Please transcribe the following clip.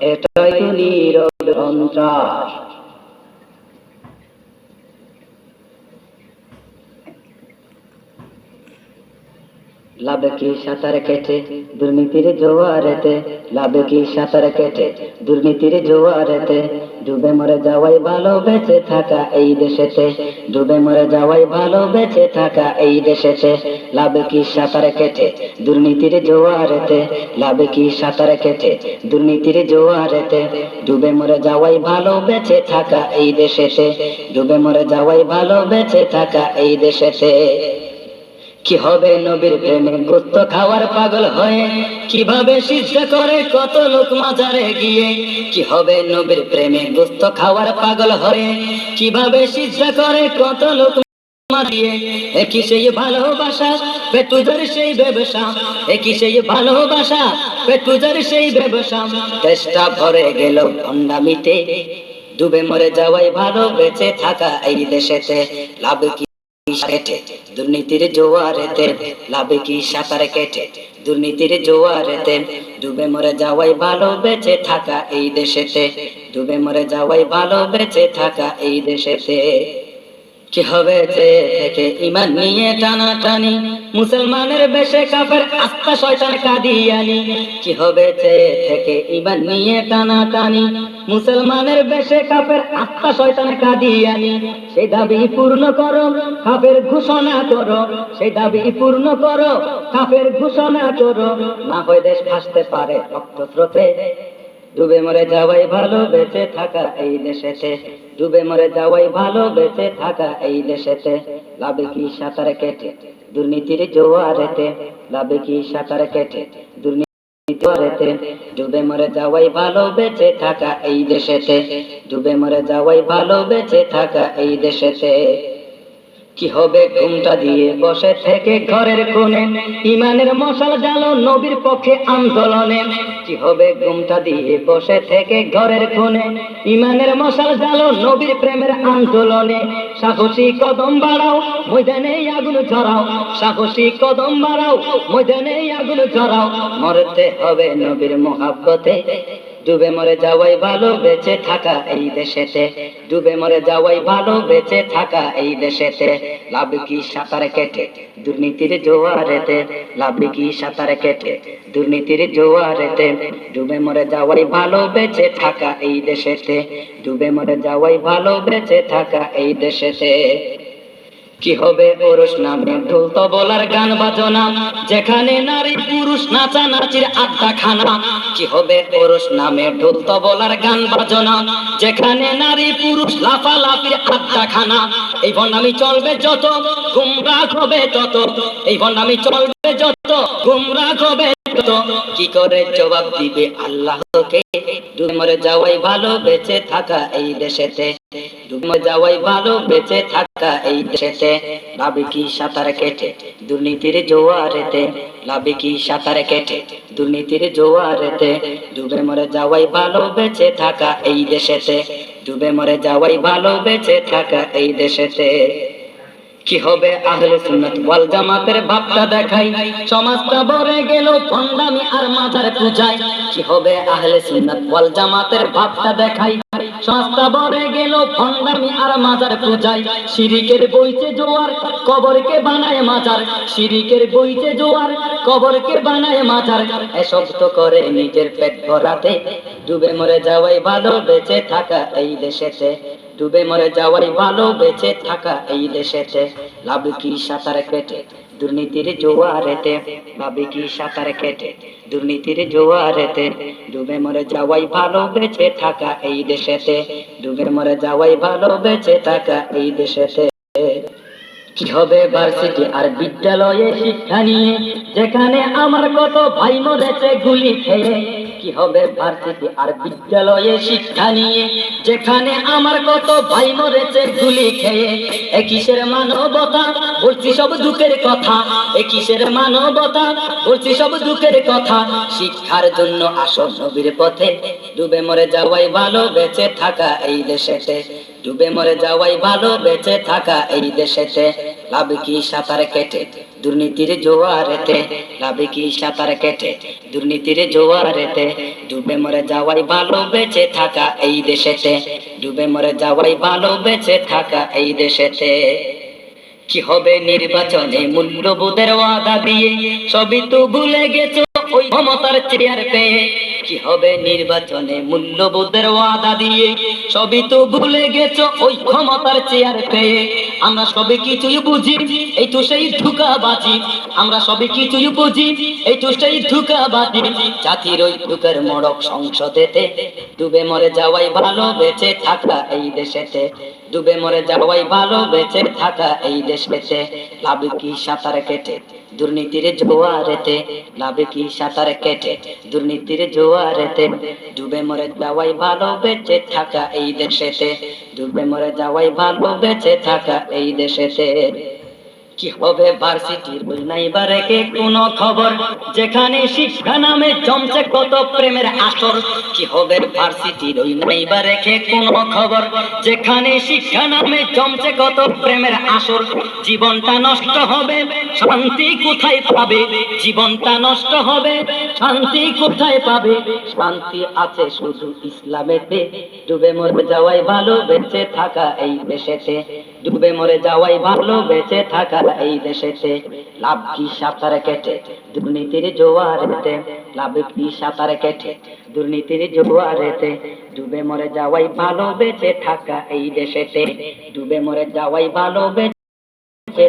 এটাই তো নীরব সন্ত্রাস। লাভে কি সাঁতার কেটে দুর্নীতির জোয়ারেতে? লাভে কি সাঁতার কেটে দুর্নীতির জোয়ারেতে? ডুবে মরে যাওয়াই ভালো, বেঁচে থাকা এই দেশেতে। ডুবে মরে যাওয়াই ভালো, বেঁচে থাকা এই দেশেতে। লাভে কি সাঁতার কেটে দুর্নীতির জোয়ারেতে? লাভে কি সাঁতার কেটে দুর্নীতির জোয়ারেতে? ডুবে মরে যাওয়াই ভালো, বেঁচে থাকা এই দেশেতে। ডুবে মরে যাওয়াই ভালো, বেঁচে থাকা এই দেশেতে। কি হবে নবীর প্রেমে গুস্ত খাওয়ার পাগল হয়ে? কীভাবে সিদ্ধ করে কত লোক মাজারে গিয়ে? কি হবে নবীর প্রেমে গুস্ত খাওয়ার পাগল হয়ে? কীভাবে সিদ্ধ করে কত লোক ডুবে মরে যাওয়াই ভালো, বেঁচে থাকা এই দেশেতে। লাভ কি কেটে দুর্নীতির জোয়ারেতে লাভে কি সাঁতার কেটে? দুর্নীতির জোয়ারেতে ডুবে মরে যাওয়াই ভালো, বেঁচে থাকা এই দেশেতে। ডুবে মরে যাওয়াই ভালো, বেঁচে থাকা এই দেশেতে। কি হবে থেকে ইমান নিয়ে টানা টানি মুসলমানের বেশে কাপের আস্থা শয়তান কাদিয়ানি। কি হবে থেকে ইমান নিয়ে টানা টানি মুসলমানের বেশে কাপের আস্থা শয়তান কাদিয়ানি। সেই দাবি পূর্ণ করো কাপের ঘোষণা করো। সেই দাবি পূর্ণ করো কাপের ঘোষণা করো। না হয় দেশ ভাসতে পারে রক্ত স্রোতে ডুবে মরে যাওয়াই ভালো, বেঁচে থাকা এই দেশেতে। ডুবে মরে যাওয়াই ভালো, বেঁচে থাকা এই দেশেতে। লাভে কি সাঁতার কেটে? দুর্নীতির জোয়ারেতে। লাভে কি সাঁতার কেটে? দুর্নীতি ডুবে মরে যাওয়াই ভালো, বেঁচে থাকা এই দেশেতে। ডুবে মরে যাওয়াই ভালো, বেঁচে থাকা এই দেশেতে। কি হবে ঘুমটা দিয়ে বসে থেকে ঘরের কোণে? ইমানের মশাল জ্বালো নবীর পক্ষে আন্দোলনে। কি হবে ঘুমটা দিয়ে বসে থেকে ঘরের কোণে? ইমানের মশাল জ্বালো নবীর প্রেমের আন্দোলনে। সাহসী কদম বাড়াও, ময়দানে আগুন ঝরাও। সাহসী কদম বাড়াও, ময়দানে আগুন ঝরাও। মরতে হবে নবীর মোহাব্বতে। ডুবে মরে যাওয়াই ভালো, বেঁচে থাকা এই দেশেতে। ডুবে মরে যাওয়াই ভালো, বেঁচে থাকা এই দেশেতে। লাভ কি সাঁতার কেটে দুর্নীতির জোয়ারেতে? লাভ কি সাঁতার কেটে দুর্নীতির জোয়ারেতে? ডুবে মরে যাওয়াই ভালো, বেঁচে থাকা এই দেশেতে। ডুবে মরে যাওয়াই ভালো, বেঁচে থাকা এই দেশেতে। কি হবে পুরুষ নামে ঢোল তবলার গান বাজনা, যেখানে নারী পুরুষ নাচা নাচির আড্ডা খানা কি হবে পুরুষ নামে ঢোল তবলার গান বাজনা, যেখানে নারী পুরুষ লাফালাফির আড্ডা খানা এই ভণ্ডামি চলবে যত গুমরা হবে তত, এই ভণ্ডামি চলবে যত গুমরা হবে কি করে জবাব দিবে আল্লাহকে ডুবে মরে যাওয়াই ভালো, বেঁচে থাকা এই দেশেতে। ডুবে যাওয়াই ভালো, বেঁচে থাকা এই দেশেতে। লাভে কি সাঁতার কেটে দুর্নীতির জোয়ারেতে? লাভে কি সাঁতার কেটে দুর্নীতির জোয়ারেতে? ডুবে মরে যাওয়াই ভালো, বেঁচে থাকা এই দেশেতে। ডুবে মরে যাওয়াই ভালো, বেঁচে থাকা এই দেশেতে। কি হবে আহলে সুন্নাত ওয়াল জামাতের ভাবটা দেখাই। সমাজটা ভরে গেল ভণ্ডামি আর মাজার পূজায়। কি হবে আহলে সুন্নাত ওয়াল জামাতের ভাবটা দেখাই। সমাজটা ভরে গেল ভণ্ডামি আর মাজার পূজায়। শিরিকের বইতে জোয়ার, কবরকে বানায় মাজার। শিরিকের বইতে জোয়ার, কবরকে বানায় মাজার। এসব তো করে নিজের পেট ভরাতে। ডুবে মরে যাওয়াই ভালো, বেঁচে থাকা এই দেশেতে। ডুবে মরে যাওয়াই ভালো বেঁচে থাকা এই দেশেতে। লাভ কি সাঁতার কেটে দুর্নীতির জোয়ারেতে? লাভ কি সাঁতার কেটে দুর্নীতির জোয়ারেতে? ডুবে মরে যাওয়াই ভালো বেঁচে থাকা এই দেশেতে। ডুবে মরে যাওয়াই ভালো বেঁচে থাকা এই দেশেতে। কি হবে ভার্সিটি আর বিদ্যালয়ে শিক্ষা নিয়ে? যেখানে আমার কত ভাই মরেছে গুলি খেয়ে। কি হবে? ভার্সিটি আর বিদ্যালয়ে শিক্ষা নিয়ে, যেখানে আমার কত ভাই মরেছে গুলি খেয়ে। এ মানবতা? বলছি সব দুঃখের কথা। এ মানবতা? বলছি সব দুঃখের কথা। শিক্ষার জন্য আসো নবীর পথে। ডুবে মরে যাওয়াই ভালো, বেঁচে থাকা এই দেশেতে। ডুবে মরে যাওয়াই ভালো, বেঁচে থাকা এই দেশেতে। লাভ কি সাঁতার কেটে? দুর্নীতির জোয়ারেতে, লাভে কি সাঁতার কেটে? দুর্নীতির জোয়ারেতে, ডুবে মরে যাওয়াই ভালো, বেঁচে থাকা এই দেশেতে। ডুবে মরে যাওয়াই ভালো, বেঁচে থাকা এই দেশেতে। কি হবে নির্বাচনে মূল্যবোধের ওয়াদা দিয়ে? সবই তো ভুলে গেছো ওই ক্ষমতার চেয়ার পেয়ে কি হবে নির্বাচনে? মূল্যবোধের ওয়াদা দিয়ে। সবই তো ভুলে গেছো ওই ক্ষমতার চেয়ার পেয়ে। আমরা সবই কিছুই বুঝি, এই তো সেই ধোকাবাজি। আমরা সবই কিছুই বুঝি, এই তো সেই ধোকাবাজি। জাতির ওই ধুকার মড়ক সংসদেতে ডুবে মরে যাওয়াই ভালো, বেঁচে থাকা এই দেশেতে। ডুবে মরে যাওয়াই ভালো বেঁচে থাকা এই দেশ বেঁচে লাভ কি সাঁতার কেটে দুর্নীতির জোয়ারেতে? লাভ কি সাঁতার কেটে দুর্নীতির জোয়ারেতে? ডুবে মরে যাওয়াই ভালো বেঁচে থাকা এই দেশেতে ডুবে মরে যাওয়াই ভালো বেঁচে থাকা এই দেশেতে কি হবে ভার্সিটির বই নাই কোন খবর? যেখানে শিক্ষা নামে জমছে কত প্রেমের আসর? কি হবে ভার্সিটির নাই কোন খবর? যেখানে শিক্ষা নামে জমছে কত প্রেমের আসর? জীবনটা নষ্ট হবে, শান্তি কোথায় পাবে? জীবনটা নষ্ট হবে, শান্তি কোথায় পাবে? শান্তি আছে শুধু ইসলামেতে। ডুবে মরে যাওয়াই ভালো, বেঁচে থাকা এই দেশেতে। ডুবে মরে যাওয়াই ভালো, বেঁচে থাকা এই দেশেতে। লাভ কি সাঁতার কেটে? দুর্নীতির জোয়ারেতে। লাভ কি সাঁতার কেটে? দুর্নীতির জোয়ারেতে। ডুবে মরে যাওয়াই ভালো, বেঁচে থাকা এই দেশেতে। ডুবে মরে যাওয়াই ভালো, বেঁচে